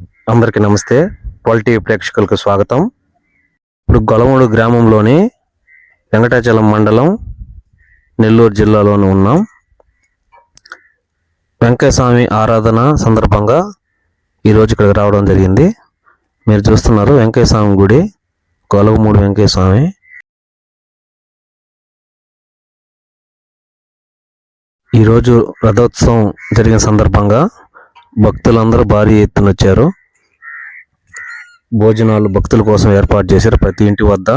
అందరికీ నమస్తే. పాలిటీ ప్రేక్షకులకు స్వాగతం. ఇప్పుడు గొలమూడు గ్రామంలోని వెంకటాచలం మండలం నెల్లూరు జిల్లాలోని ఉన్నాం. వెంకటస్వామి ఆరాధన సందర్భంగా ఈరోజు ఇక్కడికి రావడం జరిగింది. మీరు చూస్తున్నారు వెంకటస్వామి గుడి గొలవమూడు వెంకటస్వామి. ఈరోజు రథోత్సవం జరిగిన సందర్భంగా భక్తులందరూ భారీ ఎత్తున వచ్చారు. భోజనాలు భక్తుల కోసం ఏర్పాటు చేశారు. ప్రతి ఇంటి వద్ద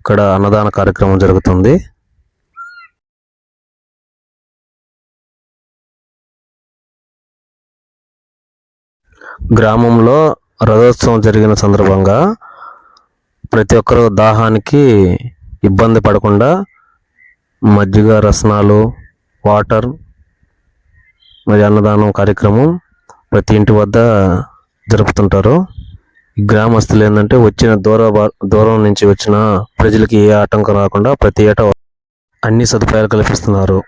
ఇక్కడ అన్నదాన కార్యక్రమం జరుగుతుంది. గ్రామంలో రథోత్సవం జరిగిన సందర్భంగా ప్రతి ఒక్కరు దాహానికి ఇబ్బంది పడకుండా మజ్జిగ రసనాలు వాటర్ మరి అన్నదానం కార్యక్రమం ప్రతి ఇంటి వద్ద జరుపుతుంటారు. ఈ గ్రామస్తులు ఏంటంటే వచ్చిన దూర దూరం నుంచి వచ్చిన ప్రజలకి ఏ ఆటంకం రాకుండా ప్రతి ఏటా అన్ని సదుపాయాలు కల్పిస్తున్నారు.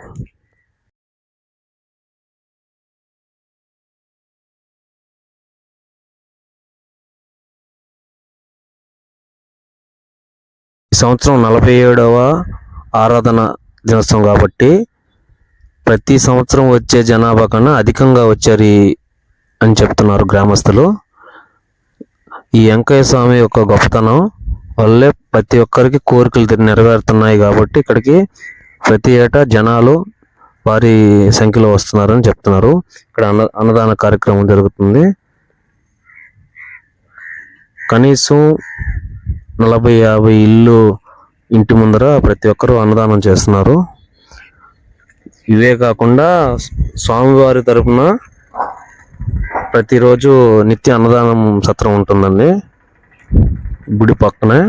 ఈ సంవత్సరం నలభై ఏడవ ఆరాధన దినోత్సవం కాబట్టి ప్రతి సంవత్సరం వచ్చే జనాభా కన్నా అధికంగా వచ్చారు అని చెప్తున్నారు గ్రామస్తులు. ఈ వెంకయ్య స్వామి యొక్క గొప్పతనం వల్లే ప్రతి ఒక్కరికి కోరికలు నెరవేరుతున్నాయి కాబట్టి ఇక్కడికి ప్రతి ఏటా జనాలు భారీ సంఖ్యలో వస్తున్నారని చెప్తున్నారు. ఇక్కడ అన్న అన్నదాన కార్యక్రమం జరుగుతుంది. కనీసం నలభై యాభై ఇల్లు ఇంటి ముందర ప్రతి ఒక్కరూ అన్నదానం చేస్తున్నారు. ఇవే కాకుండా స్వామివారి తరఫున ప్రతిరోజు నిత్య అన్నదానం సత్రం ఉంటుందండి. గుడి పక్కనే.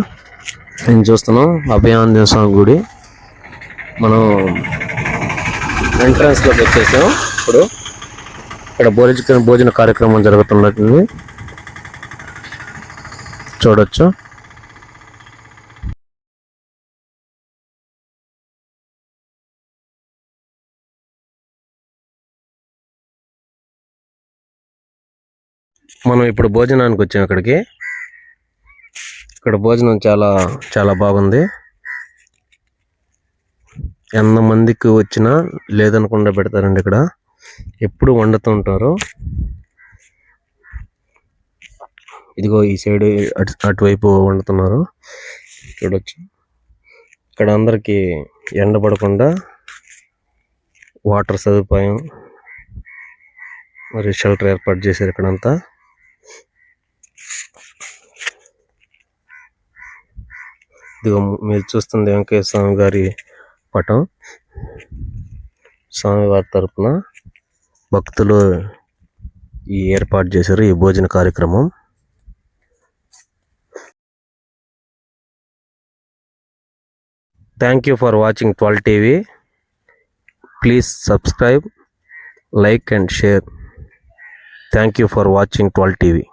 నేను చూస్తున్నాం అభయాంజన స్వామి గుడి. మనం ఎంట్రన్స్లోకి వచ్చేసాం. ఇప్పుడు ఇక్కడ భోజన భోజన కార్యక్రమం జరుగుతున్నట్టుంది. చూడొచ్చు. మనం ఇప్పుడు భోజనానికి వచ్చాం ఇక్కడికి. ఇక్కడ భోజనం చాలా చాలా బాగుంది. ఎంతమందికి వచ్చినా లేదనకుండా పెడతారండి ఇక్కడ. ఎప్పుడు వండుతూ ఉంటారు. ఇదిగో ఈ సైడ్ అటు అటువైపు వండుతున్నారు. చూడొచ్చు. ఇక్కడ అందరికీ ఎండ పడకుండా వాటర్ సదుపాయం మరి షెల్టర్ ఏర్పాటు చేశారు ఇక్కడంతా. ఇదిగో మీరు చూస్తుంది వెంకయ్య స్వామి గారి పటం. స్వామివారి తరపున భక్తులు ఈ ఏర్పాటు చేశారు ఈ భోజన కార్యక్రమం. Thank you for watching twelve TV please subscribe like and share thank you for watching twelve TV